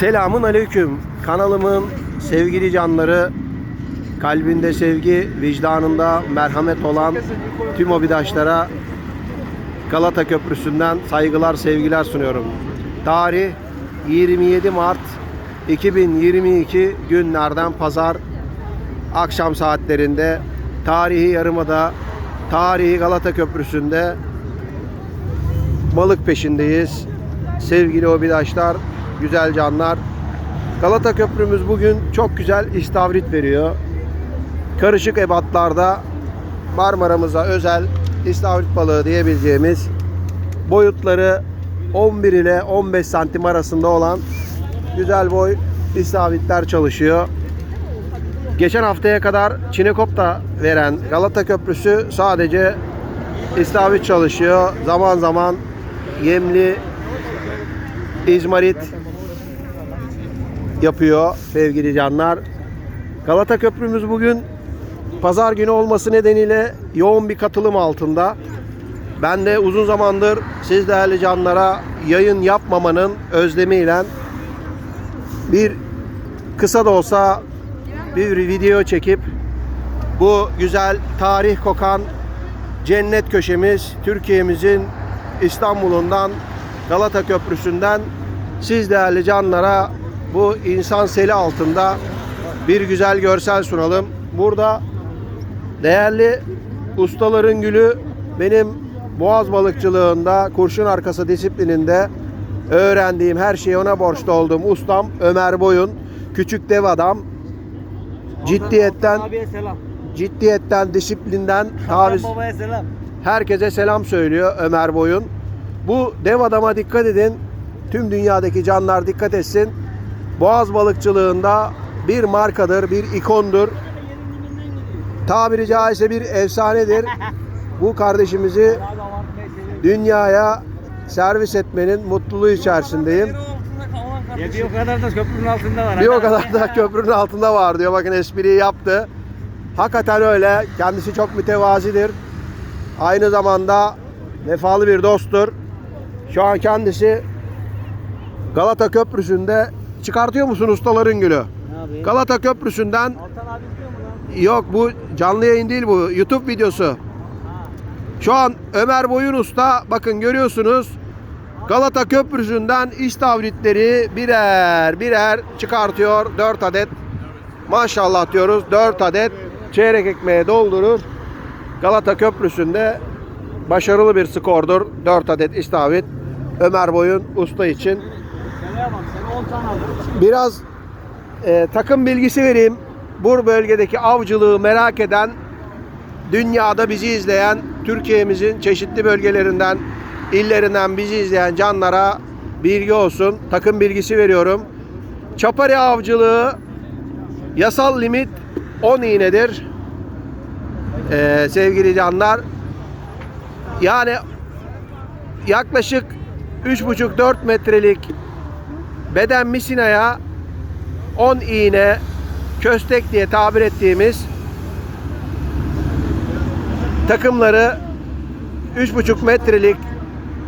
Selamun aleyküm. Kanalımın sevgili canları, kalbinde sevgi, vicdanında merhamet olan tüm obidaşlara Galata Köprüsü'nden saygılar, sevgiler sunuyorum. Tarih 27 Mart 2022 günlerden pazar akşam saatlerinde tarihi yarımada tarihi Galata Köprüsü'nde balık peşindeyiz. Sevgili obidaşlar, güzel canlar. Galata Köprümüz bugün çok güzel istavrit veriyor. Karışık ebatlarda Marmara'mıza özel istavrit balığı diyebileceğimiz boyutları 11 ile 15 santim arasında olan güzel boy istavritler çalışıyor. Geçen haftaya kadar Çinekop da veren Galata Köprüsü sadece istavrit çalışıyor. Zaman zaman yemli izmarit yapıyor sevgili canlar. Galata Köprümüz bugün pazar günü olması nedeniyle yoğun bir katılım altında. Ben de uzun zamandır siz değerli canlara yayın yapmamanın özlemiyle bir kısa da olsa bir video çekip bu güzel tarih kokan cennet köşemiz Türkiye'mizin İstanbul'undan Galata Köprüsü'nden siz değerli canlara bu insan seli altında bir güzel görsel sunalım. Burada değerli ustaların gülü benim boğaz balıkçılığında kurşun arkası disiplininde öğrendiğim her şeyi ona borçlu olduğum ustam Ömer Boyun küçük dev adam ciddiyetten ciddiyetten disiplinden taviz herkese selam söylüyor Ömer Boyun. Bu dev adama dikkat edin. Tüm dünyadaki canlar dikkat etsin. Boğaz balıkçılığında bir markadır, bir ikondur. Tabiri caizse bir efsanedir. Bu kardeşimizi dünyaya servis etmenin mutluluğu içerisindeyim. Ya bir o kadar da köprünün altında var. Bir o kadar da köprünün altında var diyor. Bakın espriyi yaptı. Hakikaten öyle. Kendisi çok mütevazidir. Aynı zamanda vefalı bir dosttur. Şu an kendisi Galata Köprüsü'nde çıkartıyor musun ustaların gülü? Abi? Galata Köprüsü'nden Altan abi biliyor mu lan? yok bu canlı yayın değil bu YouTube videosu. Şu an Ömer Boyun Usta bakın görüyorsunuz Galata Köprüsü'nden istavritleri birer birer çıkartıyor 4 adet. Maşallah diyoruz 4 adet çeyrek ekmeğe doldurur. Galata Köprüsü'nde başarılı bir skordur 4 adet istavrit Ömer Boyun Usta için. Seneye bak sene 10 tane aldım. Biraz e, takım bilgisi vereyim. Bu bölgedeki avcılığı merak eden, dünyada bizi izleyen, Türkiye'mizin çeşitli bölgelerinden, illerinden bizi izleyen canlara bilgi olsun. Takım bilgisi veriyorum. Çapari avcılığı yasal limit 10 iğnedir. E, sevgili canlar. Yani yaklaşık 3,5-4 metrelik beden misinaya 10 iğne köstek diye tabir ettiğimiz takımları 3,5 metrelik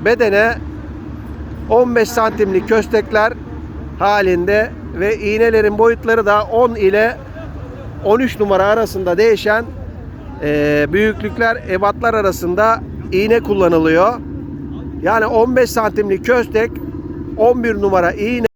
bedene 15 santimlik köstekler halinde ve iğnelerin boyutları da 10 ile 13 numara arasında değişen eee, büyüklükler, ebatlar arasında iğne kullanılıyor. Yani 15 santimlik köstek 11 numara iğne